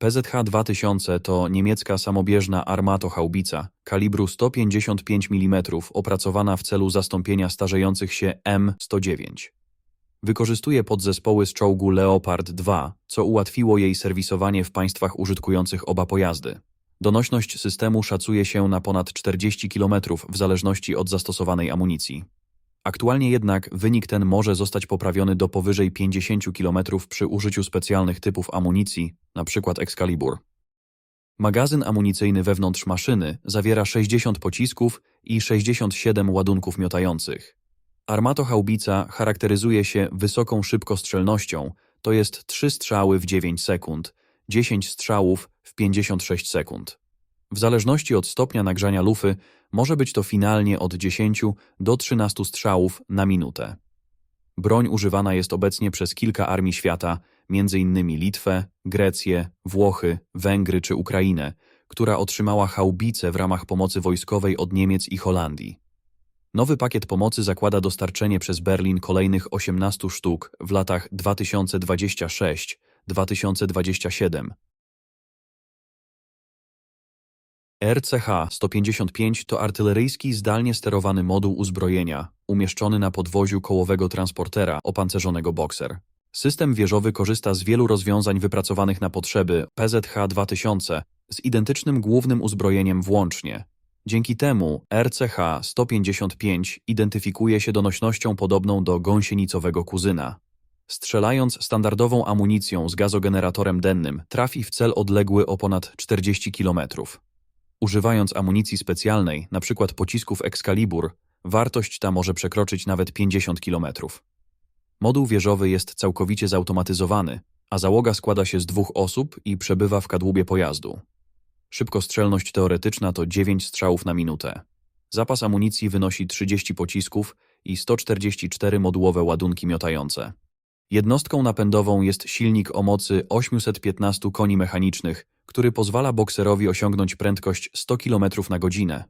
PZH-2000 to niemiecka samobieżna armatochaubica kalibru 155 mm opracowana w celu zastąpienia starzejących się M109. Wykorzystuje podzespoły z czołgu Leopard 2, co ułatwiło jej serwisowanie w państwach użytkujących oba pojazdy. Donośność systemu szacuje się na ponad 40 km w zależności od zastosowanej amunicji. Aktualnie jednak wynik ten może zostać poprawiony do powyżej 50 km przy użyciu specjalnych typów amunicji, np. Excalibur. Magazyn amunicyjny wewnątrz maszyny zawiera 60 pocisków i 67 ładunków miotających. Armatochaubica charakteryzuje się wysoką szybkostrzelnością, to jest 3 strzały w 9 sekund, 10 strzałów w 56 sekund. W zależności od stopnia nagrzania lufy może być to finalnie od 10 do 13 strzałów na minutę. Broń używana jest obecnie przez kilka armii świata, m.in. Litwę, Grecję, Włochy, Węgry czy Ukrainę, która otrzymała haubice w ramach pomocy wojskowej od Niemiec i Holandii. Nowy pakiet pomocy zakłada dostarczenie przez Berlin kolejnych 18 sztuk w latach 2026-2027. RCH-155 to artyleryjski zdalnie sterowany moduł uzbrojenia, umieszczony na podwoziu kołowego transportera opancerzonego Boxer. System wieżowy korzysta z wielu rozwiązań wypracowanych na potrzeby PZH-2000 z identycznym głównym uzbrojeniem włącznie. Dzięki temu RCH-155 identyfikuje się donośnością podobną do gąsienicowego kuzyna. Strzelając standardową amunicją z gazogeneratorem dennym, trafi w cel odległy o ponad 40 km. Używając amunicji specjalnej, np. pocisków Excalibur, wartość ta może przekroczyć nawet 50 km. Moduł wieżowy jest całkowicie zautomatyzowany, a załoga składa się z dwóch osób i przebywa w kadłubie pojazdu. Szybkostrzelność teoretyczna to 9 strzałów na minutę. Zapas amunicji wynosi 30 pocisków i 144 modułowe ładunki miotające. Jednostką napędową jest silnik o mocy 815 koni mechanicznych, który pozwala bokserowi osiągnąć prędkość 100 km na godzinę.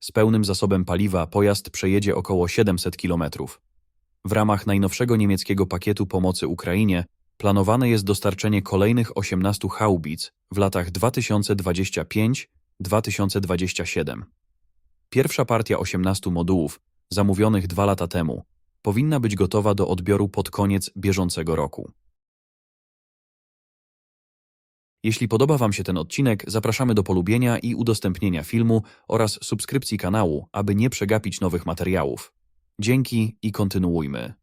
Z pełnym zasobem paliwa pojazd przejedzie około 700 km. W ramach najnowszego niemieckiego pakietu pomocy Ukrainie planowane jest dostarczenie kolejnych 18 haubic w latach 2025-2027. Pierwsza partia 18 modułów, zamówionych dwa lata temu, powinna być gotowa do odbioru pod koniec bieżącego roku. Jeśli podoba Wam się ten odcinek, zapraszamy do polubienia i udostępnienia filmu oraz subskrypcji kanału, aby nie przegapić nowych materiałów. Dzięki i kontynuujmy.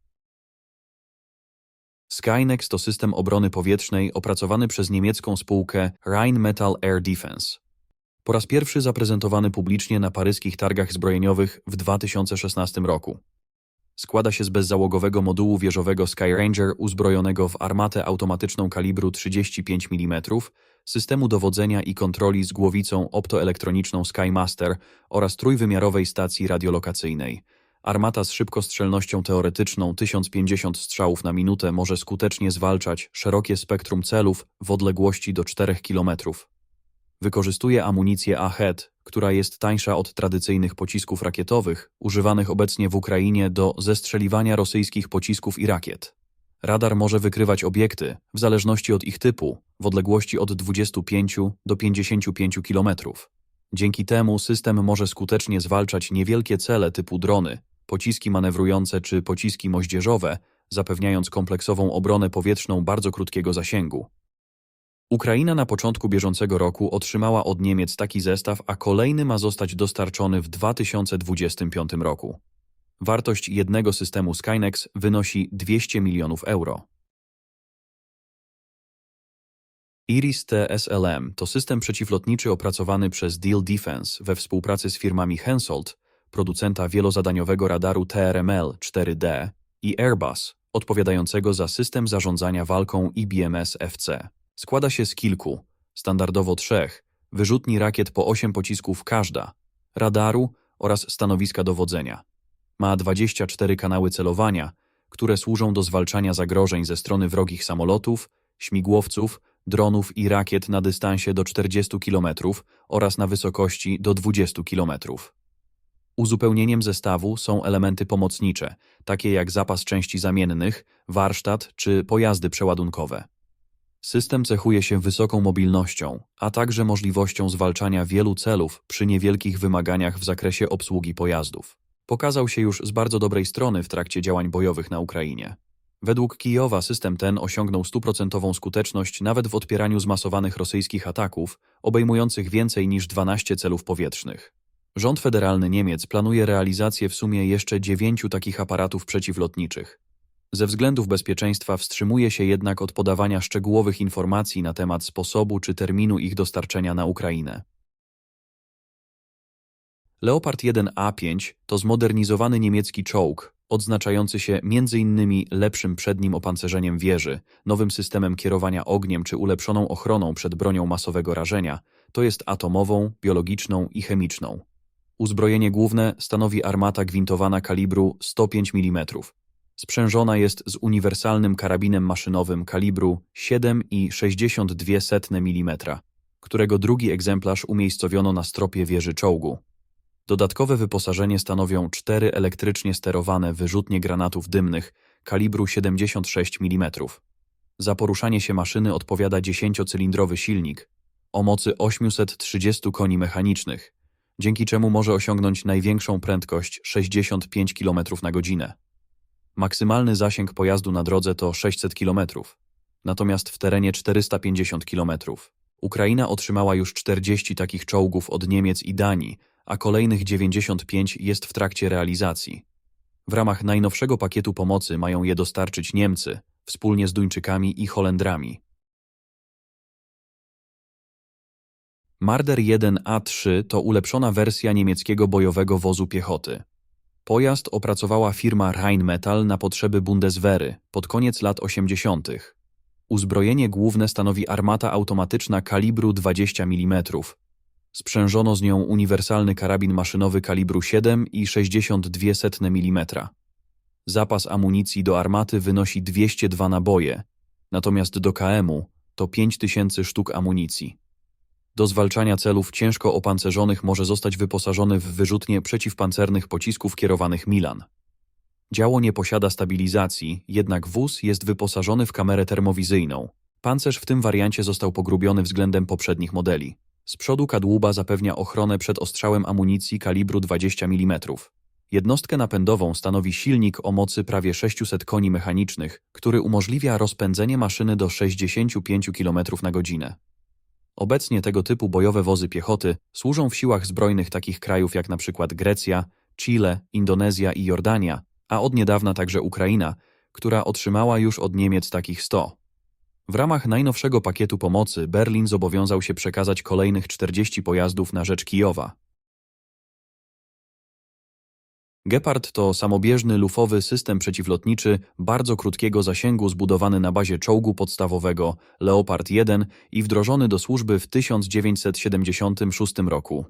Skynex to system obrony powietrznej opracowany przez niemiecką spółkę Rheinmetall Air Defense. Po raz pierwszy zaprezentowany publicznie na paryskich targach zbrojeniowych w 2016 roku. Składa się z bezzałogowego modułu wieżowego Skyranger uzbrojonego w armatę automatyczną kalibru 35 mm, systemu dowodzenia i kontroli z głowicą optoelektroniczną Skymaster oraz trójwymiarowej stacji radiolokacyjnej. Armata z szybkostrzelnością teoretyczną 1050 strzałów na minutę może skutecznie zwalczać szerokie spektrum celów w odległości do 4 km. Wykorzystuje amunicję AHET, która jest tańsza od tradycyjnych pocisków rakietowych, używanych obecnie w Ukrainie do zestrzeliwania rosyjskich pocisków i rakiet. Radar może wykrywać obiekty, w zależności od ich typu, w odległości od 25 do 55 km. Dzięki temu system może skutecznie zwalczać niewielkie cele typu drony, pociski manewrujące czy pociski moździerzowe, zapewniając kompleksową obronę powietrzną bardzo krótkiego zasięgu. Ukraina na początku bieżącego roku otrzymała od Niemiec taki zestaw, a kolejny ma zostać dostarczony w 2025 roku. Wartość jednego systemu Skynex wynosi 200 milionów euro. Iris TSLM to system przeciwlotniczy opracowany przez Deal Defense we współpracy z firmami Hensoldt, producenta wielozadaniowego radaru TRML 4D i Airbus, odpowiadającego za system zarządzania walką IBMS FC. Składa się z kilku, standardowo trzech, wyrzutni rakiet po 8 pocisków każda, radaru oraz stanowiska dowodzenia. Ma 24 kanały celowania, które służą do zwalczania zagrożeń ze strony wrogich samolotów, śmigłowców, dronów i rakiet na dystansie do 40 km oraz na wysokości do 20 km. Uzupełnieniem zestawu są elementy pomocnicze, takie jak zapas części zamiennych, warsztat czy pojazdy przeładunkowe. System cechuje się wysoką mobilnością, a także możliwością zwalczania wielu celów przy niewielkich wymaganiach w zakresie obsługi pojazdów. Pokazał się już z bardzo dobrej strony w trakcie działań bojowych na Ukrainie. Według Kijowa system ten osiągnął stuprocentową skuteczność nawet w odpieraniu zmasowanych rosyjskich ataków, obejmujących więcej niż 12 celów powietrznych. Rząd federalny Niemiec planuje realizację w sumie jeszcze dziewięciu takich aparatów przeciwlotniczych. Ze względów bezpieczeństwa wstrzymuje się jednak od podawania szczegółowych informacji na temat sposobu czy terminu ich dostarczenia na Ukrainę. Leopard 1A5 to zmodernizowany niemiecki czołg, odznaczający się m.in. lepszym przednim opancerzeniem wieży, nowym systemem kierowania ogniem czy ulepszoną ochroną przed bronią masowego rażenia, to jest atomową, biologiczną i chemiczną. Uzbrojenie główne stanowi armata gwintowana kalibru 105 mm. Sprzężona jest z uniwersalnym karabinem maszynowym kalibru 7,62 mm, którego drugi egzemplarz umiejscowiono na stropie wieży czołgu. Dodatkowe wyposażenie stanowią cztery elektrycznie sterowane wyrzutnie granatów dymnych kalibru 76 mm. Za poruszanie się maszyny odpowiada 10-cylindrowy silnik o mocy 830 koni mechanicznych, dzięki czemu może osiągnąć największą prędkość 65 km na godzinę. Maksymalny zasięg pojazdu na drodze to 600 km, natomiast w terenie 450 km. Ukraina otrzymała już 40 takich czołgów od Niemiec i Danii, a kolejnych 95 jest w trakcie realizacji. W ramach najnowszego pakietu pomocy mają je dostarczyć Niemcy, wspólnie z Duńczykami i Holendrami. Marder 1A3 to ulepszona wersja niemieckiego bojowego wozu piechoty. Pojazd opracowała firma Rheinmetall na potrzeby Bundeswehry pod koniec lat 80. Uzbrojenie główne stanowi armata automatyczna kalibru 20 mm. Sprzężono z nią uniwersalny karabin maszynowy kalibru 7,62 mm. Zapas amunicji do armaty wynosi 202 naboje, natomiast do KM-u to 5000 sztuk amunicji. Do zwalczania celów ciężko opancerzonych może zostać wyposażony w wyrzutnie przeciwpancernych pocisków kierowanych Milan. Działo nie posiada stabilizacji, jednak wóz jest wyposażony w kamerę termowizyjną. Pancerz w tym wariancie został pogrubiony względem poprzednich modeli. Z przodu kadłuba zapewnia ochronę przed ostrzałem amunicji kalibru 20 mm. Jednostkę napędową stanowi silnik o mocy prawie 600 koni mechanicznych, który umożliwia rozpędzenie maszyny do 65 km na godzinę. Obecnie tego typu bojowe wozy piechoty służą w siłach zbrojnych takich krajów jak np. Grecja, Chile, Indonezja i Jordania, a od niedawna także Ukraina, która otrzymała już od Niemiec takich 100. W ramach najnowszego pakietu pomocy Berlin zobowiązał się przekazać kolejnych 40 pojazdów na rzecz Kijowa. Gepard to samobieżny lufowy system przeciwlotniczy bardzo krótkiego zasięgu zbudowany na bazie czołgu podstawowego Leopard 1 i wdrożony do służby w 1976 roku.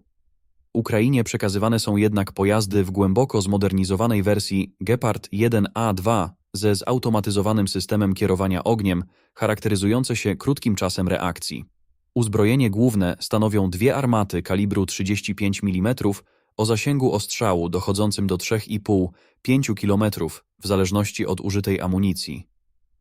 Ukrainie przekazywane są jednak pojazdy w głęboko zmodernizowanej wersji Gepard 1A2 ze zautomatyzowanym systemem kierowania ogniem, charakteryzujące się krótkim czasem reakcji. Uzbrojenie główne stanowią dwie armaty kalibru 35 mm o zasięgu ostrzału dochodzącym do 3,5-5 km w zależności od użytej amunicji.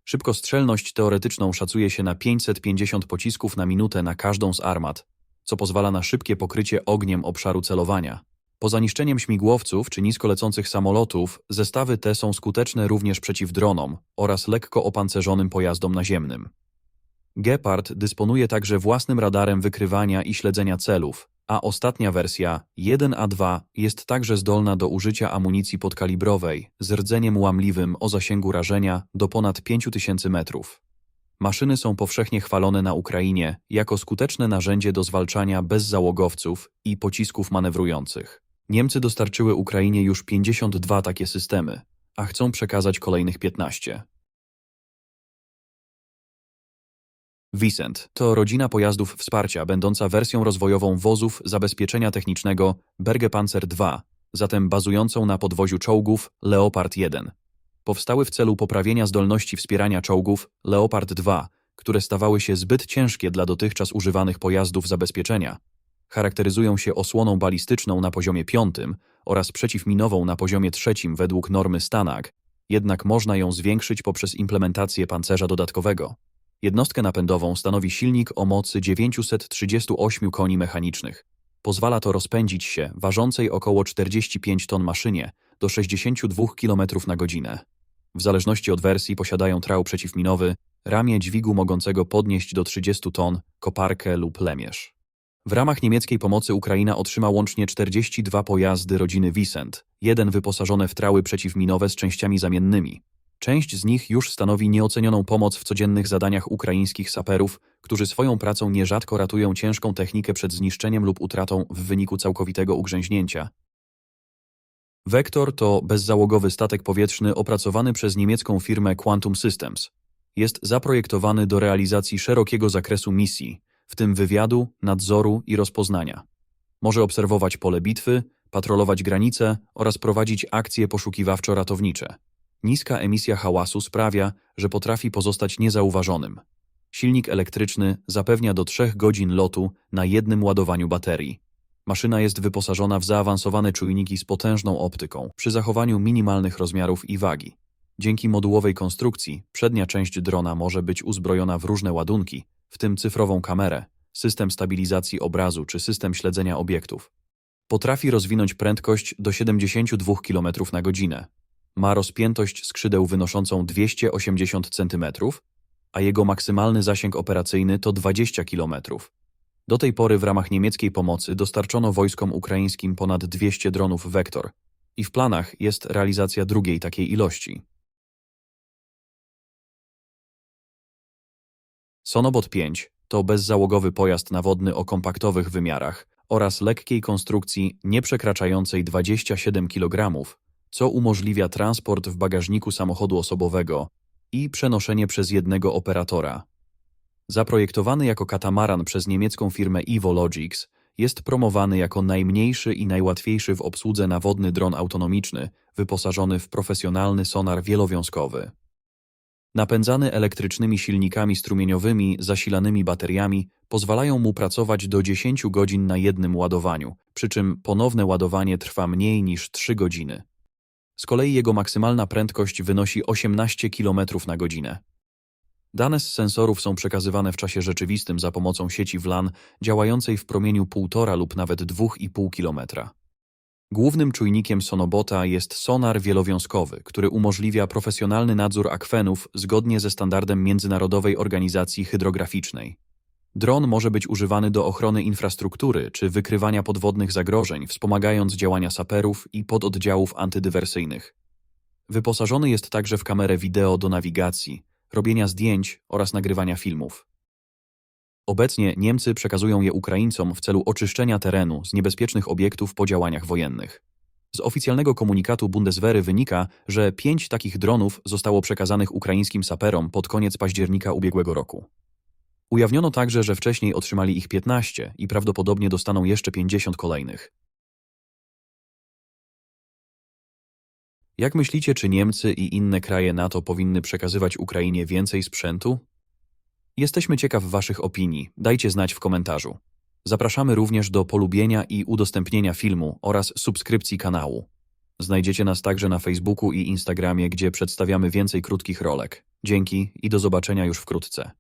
Szybkostrzelność teoretyczną szacuje się na 550 pocisków na minutę na każdą z armat, co pozwala na szybkie pokrycie ogniem obszaru celowania. Poza niszczeniem śmigłowców czy nisko lecących samolotów, zestawy te są skuteczne również przeciw dronom oraz lekko opancerzonym pojazdom naziemnym. Gepard dysponuje także własnym radarem wykrywania i śledzenia celów, a ostatnia wersja 1A2 jest także zdolna do użycia amunicji podkalibrowej z rdzeniem łamliwym o zasięgu rażenia do ponad 5000 metrów. Maszyny są powszechnie chwalone na Ukrainie jako skuteczne narzędzie do zwalczania bezzałogowców i pocisków manewrujących. Niemcy dostarczyły Ukrainie już 52 takie systemy, a chcą przekazać kolejnych 15. Vicent to rodzina pojazdów wsparcia będąca wersją rozwojową wozów zabezpieczenia technicznego Bergepanzer II, zatem bazującą na podwoziu czołgów Leopard 1. Powstały w celu poprawienia zdolności wspierania czołgów Leopard 2, które stawały się zbyt ciężkie dla dotychczas używanych pojazdów zabezpieczenia. Charakteryzują się osłoną balistyczną na poziomie 5 oraz przeciwminową na poziomie 3 według normy Stanag, jednak można ją zwiększyć poprzez implementację pancerza dodatkowego. Jednostkę napędową stanowi silnik o mocy 938 koni mechanicznych. Pozwala to rozpędzić się ważącej około 45 ton maszynie do 62 km na godzinę. W zależności od wersji posiadają trał przeciwminowy, ramię dźwigu mogącego podnieść do 30 ton, koparkę lub lemierz. W ramach niemieckiej pomocy Ukraina otrzyma łącznie 42 pojazdy rodziny Wisent, jeden wyposażone w trały przeciwminowe z częściami zamiennymi. Część z nich już stanowi nieocenioną pomoc w codziennych zadaniach ukraińskich saperów, którzy swoją pracą nierzadko ratują ciężką technikę przed zniszczeniem lub utratą w wyniku całkowitego ugrzęźnięcia. Vector to bezzałogowy statek powietrzny opracowany przez niemiecką firmę Quantum Systems. Jest zaprojektowany do realizacji szerokiego zakresu misji, w tym wywiadu, nadzoru i rozpoznania. Może obserwować pole bitwy, patrolować granice oraz prowadzić akcje poszukiwawczo-ratownicze. Niska emisja hałasu sprawia, że potrafi pozostać niezauważonym. Silnik elektryczny zapewnia do 3 godzin lotu na jednym ładowaniu baterii. Maszyna jest wyposażona w zaawansowane czujniki z potężną optyką, przy zachowaniu minimalnych rozmiarów i wagi. Dzięki modułowej konstrukcji przednia część drona może być uzbrojona w różne ładunki, w tym cyfrową kamerę, system stabilizacji obrazu czy system śledzenia obiektów. Potrafi rozwinąć prędkość do 72 km na godzinę. Ma rozpiętość skrzydeł wynoszącą 280 cm, a jego maksymalny zasięg operacyjny to 20 km. Do tej pory w ramach niemieckiej pomocy dostarczono wojskom ukraińskim ponad 200 dronów Vektor i w planach jest realizacja drugiej takiej ilości. Sonobot 5 to bezzałogowy pojazd nawodny o kompaktowych wymiarach oraz lekkiej konstrukcji nieprzekraczającej 27 kg, co umożliwia transport w bagażniku samochodu osobowego i przenoszenie przez jednego operatora. Zaprojektowany jako katamaran przez niemiecką firmę Evologics, jest promowany jako najmniejszy i najłatwiejszy w obsłudze nawodny dron autonomiczny, wyposażony w profesjonalny sonar wielowiązkowy. Napędzany elektrycznymi silnikami strumieniowymi zasilanymi bateriami pozwalają mu pracować do 10 godzin na jednym ładowaniu, przy czym ponowne ładowanie trwa mniej niż 3 godziny. Z kolei jego maksymalna prędkość wynosi 18 km na godzinę. Dane z sensorów są przekazywane w czasie rzeczywistym za pomocą sieci WLAN działającej w promieniu 1,5 lub nawet 2,5 km. Głównym czujnikiem Sonobota jest sonar wielowiązkowy, który umożliwia profesjonalny nadzór akwenów zgodnie ze standardem Międzynarodowej Organizacji Hydrograficznej. Dron może być używany do ochrony infrastruktury czy wykrywania podwodnych zagrożeń, wspomagając działania saperów i pododdziałów antydywersyjnych. Wyposażony jest także w kamerę wideo do nawigacji, robienia zdjęć oraz nagrywania filmów. Obecnie Niemcy przekazują je Ukraińcom w celu oczyszczenia terenu z niebezpiecznych obiektów po działaniach wojennych. Z oficjalnego komunikatu Bundeswehry wynika, że pięć takich dronów zostało przekazanych ukraińskim saperom pod koniec października ubiegłego roku. Ujawniono także, że wcześniej otrzymali ich 15 i prawdopodobnie dostaną jeszcze 50 kolejnych. Jak myślicie, czy Niemcy i inne kraje NATO powinny przekazywać Ukrainie więcej sprzętu? Jesteśmy ciekaw Waszych opinii, dajcie znać w komentarzu. Zapraszamy również do polubienia i udostępnienia filmu oraz subskrypcji kanału. Znajdziecie nas także na Facebooku i Instagramie, gdzie przedstawiamy więcej krótkich rolek. Dzięki i do zobaczenia już wkrótce.